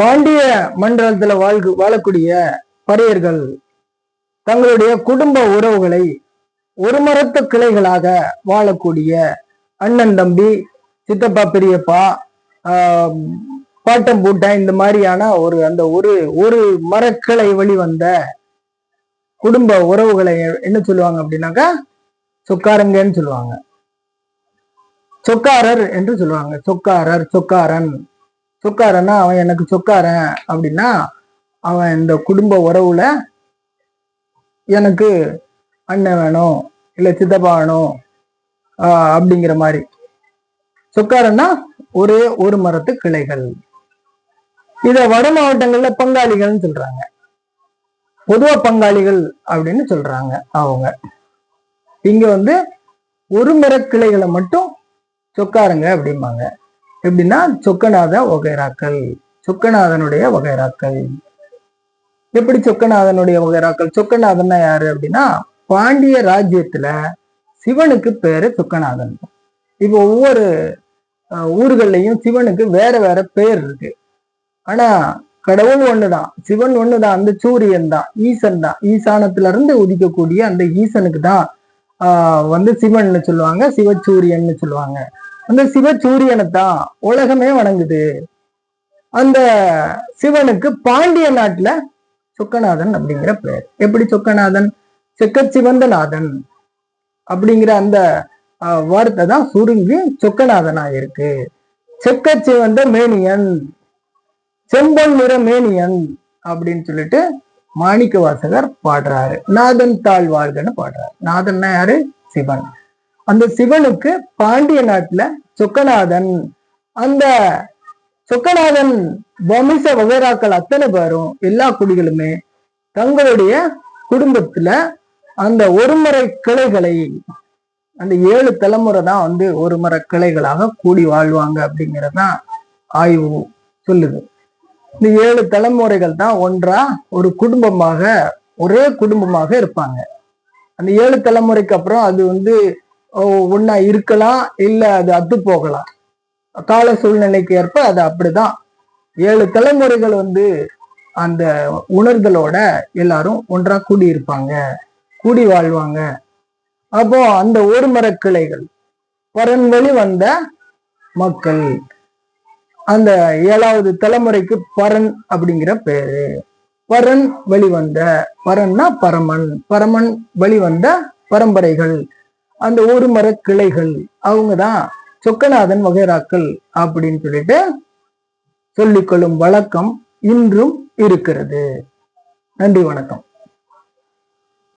பாண்டிய மண்டலத்துல வாழ்கு வாழக்கூடிய பறையர்கள் தங்களுடைய குடும்ப உறவுகளை ஒரு மரத்து கிளைகளாக வாழக்கூடிய அண்ணன் தம்பி சித்தப்பா பெரியப்பா பாட்டம் பூட்டன் இந்த மாதிரியான ஒரு அந்த ஒரு ஒரு மரக்கிளை வழிவந்த குடும்ப உறவுகளை என்ன சொல்லுவாங்க அப்படின்னாக்கா சொக்காரங்கன்னு சொல்லுவாங்க. சொக்காரர் என்று சொல்லுவாங்க. சொக்காரர் சொக்காரன். சொக்காரன்னா அவன் எனக்கு சொக்காரன் அப்படின்னா அவன் இந்த குடும்ப உறவுல எனக்கு அண்ணன் வேணும் இல்லை சித்தப்பா வேணும் அப்படிங்கிற மாதிரி. சொக்காரன்னா ஒரே ஒரு மரத்து கிளைகள். இத வட மாவட்டங்கள்ல பங்காளிகள்னு சொல்றாங்க. பொதுவா பங்காளிகள் அப்படின்னு சொல்றாங்க அவங்க. இங்க வந்து ஒரு மரக்கிளைகளை மட்டும் சொக்காரங்க அப்படிம்பாங்க. எப்படின்னா சொக்கநாத வகைராக்கள் சொக்கநாதனுடைய வகைராக்கள். எப்படி சொக்கநாதனுடைய வகைராக்கள்? சொக்கநாதன்னா யாரு அப்படின்னா பாண்டிய ராஜ்யத்துல சிவனுக்கு பேரு சொக்கநாதன். இப்போ ஒவ்வொரு அஹ், சிவனுக்கு வேற வேற பேர் இருக்கு. ஆனா கடவுள் ஒண்ணுதான். சிவன் ஒண்ணுதான். அந்த சூரியன் தான். ஈசன் தான். ஈசானத்துல இருந்து உதிக்கக்கூடிய அந்த ஈசனுக்கு தான் ஆஹ் வந்து சிவன்னு சொல்லுவாங்க சிவசூரியன்னு சொல்லுவாங்க. அந்த சிவசூரியனை தான் உலகமே வணங்குது. அந்த சிவனுக்கு பாண்டிய நாட்டுல சொக்கநாதன் அப்படிங்கிற பெயர். எப்படி சொக்கநாதன்? செக்க நாதன் அப்படிங்கிற அந்த வார்த்தை தான் சுருங்கி சொக்கநாதனா இருக்கு செக்கச்சிவந்த மேனியன் செம்பொன் நிற மேனியன் அப்படின்னு சொல்லிட்டு மாணிக்க வாசகர் பாடுறாரு. நாதன் தாழ் வாழ்கன்னு பாடுறாரு. நாதன்னா யாரு? சிவன். அந்த சிவனுக்கு பாண்டிய நாட்டுல சொக்கநாதன். அந்த சொக்கநாதன் வம்ச வகைராக்கள் அத்தனை பேரும் எல்லா குடிகளுமே தங்களுடைய குடும்பத்துல அந்த ஒருமுறை கிளைகளை அந்த ஏழு தலைமுறை தான் வந்து ஒருமுறை கிளைகளாக கூடி வாழ்வாங்க அப்படிங்கறதுதான் ஆய்வு சொல்லுது. இந்த ஏழு தலைமுறைகள் தான் ஒன்றா ஒரு குடும்பமாக ஒரே குடும்பமாக இருப்பாங்க. அந்த ஏழு தலைமுறைக்கு அப்புறம் அது வந்து ஓ, இருக்கலாம் இல்ல அது அத்து போகலாம். கால சூழ்நிலைக்கு ஏற்ப அது அப்படிதான். ஏழு தலைமுறைகள் வந்து அந்த உணர்தலோட எல்லாரும் ஒன்றா கூடி இருப்பாங்க கூடி வாழ்வாங்க. அப்போ அந்த ஒரு மரக்கிளைகள் பரன்வழி வந்த மக்கள் அந்த ஏழாவது தலைமுறைக்கு பரன் அப்படிங்கிற பேரு. பரன் வெளிவந்த பரன்னா பரமன் பரமன் வெளிவந்த பரம்பரைகள். அந்த ஒரு மர கிளைகள் அவங்க தான் சொக்கநாதன் வகைராக்கள் அப்படின்னு சொல்லிட்டு சொல்லிக்கொள்ளும் வழக்கம் இன்றும் இருக்கிறது. நன்றி வணக்கம்.